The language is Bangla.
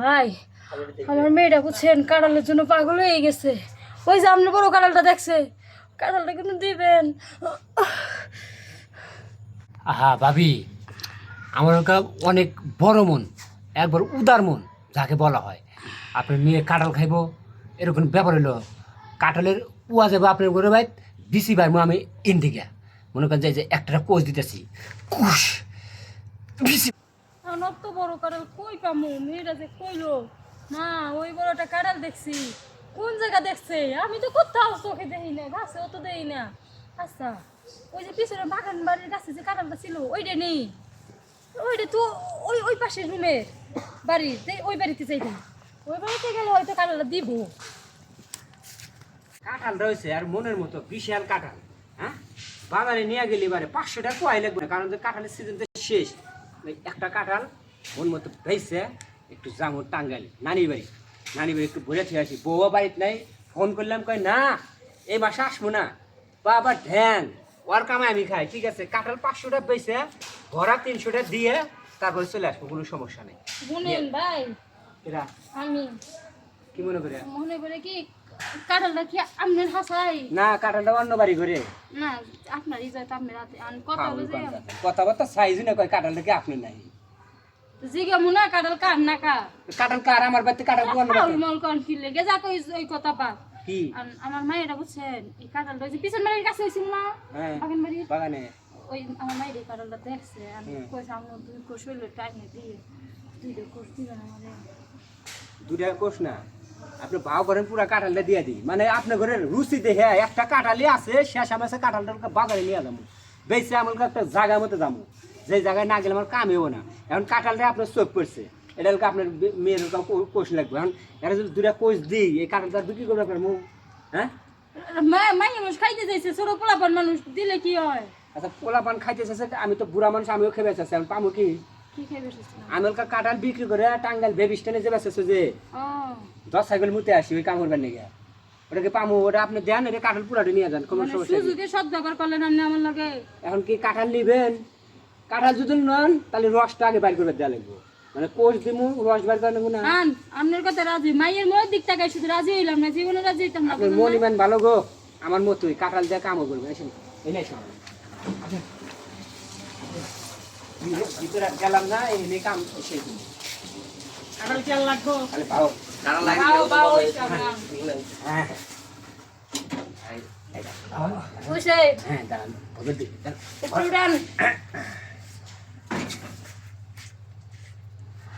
ভাই, আমার মেয়েটা বুঝছেন কাঁড়ালের জন্য পাগল হয়ে গেছে। ওই যে আপনি বড় কাঁড়ালটা দেখছে কাঁড়ালটা কিন্তু দিবেন। আহা, ভাবি, আমার অনেক বড় মন, একবার উদার মন, যাকে বলা হয়। আপনার মেয়ে কাঁঠাল খাইব, এরকম ব্যাপার হলো কাঁঠালের উয়া যাব আপনার ঘরে ভাই, দিছি ভাই আমি ইন্ডিকা মনে করেন যে একটা কোচ দিতেছি, কুশ বিসি অত বড় কাঁড়াল কই পামু? মেয়েটা যে কইলো, মা, ওই বড়টা কাঁড়াল দেখছি, কোন জায়গা দেখছে? আমি তো কোথাও চোখে দেখি না গাছে অত দেখি না। আচ্ছা ওই যে পিছনে বাগান বাড়ির কাছে যে কাঁড়ালটা ছিল, ওইটা নেই। ওইটা তো ওই ওই পাশের রুমের বাড়িতে ওই বাড়িতে যাইতে। ওই বাড়িতে গেলে হয়তো কাঁড়ালটা দিব। কাঁঠাল রয়েছে আর মনের মতো বিশাল কাঁঠাল হ্যাঁ? বাজারে নিয়ে গেলে এবারে পাঁচশো টাকা কোয়াই লাগবে কারণ কাঁঠালের সিজন তো শেষ। একটা কাঁঠাল মন মতো বেছে একটু যাব টাঙ্গাইল। নানি বাড়ি। নানি বাড়ি একটু ঘুরে আসি। বউও বাড়িতে নাই। ফোন করলাম কয় না এই মাসে আসব না। বাবা ঢ্যাং ওর কামে আমি খাই। ঠিক আছে কাঁঠাল পাঁচশোটা বেছে ভরা তিনশোটা দিয়ে তারপরে চলে আসব কোনো সমস্যা নেই। ভাই। এরা আমি। কি মনে করে? মনে করে কি কাঁঠালটা কি আপনার হাসাই? না কাঁঠালটা অন্য বাড়ি ঘুরে। না আপনার ইজাত আপনার হাতে আমি কথা বলছি। কথাবার্তা সাইজ না কয় কাঁঠালটা কি আপনি নাই? জিগে মুনা কাঁঠাল কার না কা কাঁঠাল কার? আমার বাড়িতে কাঁঠাল কোন মল কন কি লেগে যা কই ওই কথা পা কি? আমার মায়েরা বুঝছেন এই কাঁঠালটা যে পিছন বাড়ির কাছে হয়েছিল না? হ্যাঁ বাগান বাগানে। ওই আমার মায়ের এই কাঁঠালটা দেখছে আমি হুম। কইছে দুই কোষ হইল টাইমে দিয়ে। দুই কোষ দিবেন আমারে দুটা কোষ না? আপনি ভাও করেন পুরা কাঁঠালটা দিয়ে দিই। মানে আপনার ঘরে রুচি দেখে একটা কাঁঠালি আছে শেষ আমার কাঁঠালটা বাজারে নিয়ে যাব। বেশি আমার একটা জায়গা মতো যাব। যে জায়গায় না গেলে আমার কাম হব না। এখন কাঁঠালটা আপনার চোখ পড়ছে। এটা আপনার মেয়ের কোষ লাগবে। এখন এটা যদি দুটা কোষ দিই এই কাঁঠালটা বিক্রি করবে আপনার মুখ হ্যাঁ? মানুষ খাইতে যাইছে ছোট পোলাপান মানুষ দিলে কি হয়? আচ্ছা পোলা পান খাইতে চাইছে আমি তো বুড়া মানুষ আমিও খেয়ে চাচ্ছি আমি পামু কি? কি খাই বসেছিল আমি ওকে কাঁঠাল বিক্রি করে টাঙ্গাল বেবি স্ট্যান্ডে যে বেসেছে যে দশ সাইকেল মুতে আসি ওই কামড় গিয়া। ওটাকে পামু? ওটা আপনি দেন এটা কাঁঠাল পুরাটা নিয়ে যান কোনো মানে সমস্যা সুযোগে ব্যবহার করলেন আপনি আমার লগে? এখন কি কাঁঠাল নিবেন? কাঁঠাল যদি নন তাহলে রসটা আগে বাইর করে দেওয়া লাগবে। মানে কোষ দিমু রস বাইর করে নেব না। আপনার কথা রাজি। মাইয়ের মোর দিক টাকায় শুধু রাজি হইলাম না জীবনে রাজি হইতাম না আপনার মন ইমান ভালো গো। আমার মতোই কাঁঠাল দিয়ে কামও করবে। এই নাই ভিতরে গেলাম না এই নিয়ে কাম শেষ কাঁঠাল কেন লাগবো তাহলে পাও বাও লাগবে পাও পাও হ্যাঁ বসে হ্যাঁ দাঁড়ান ভগত দি। উপরে উঠান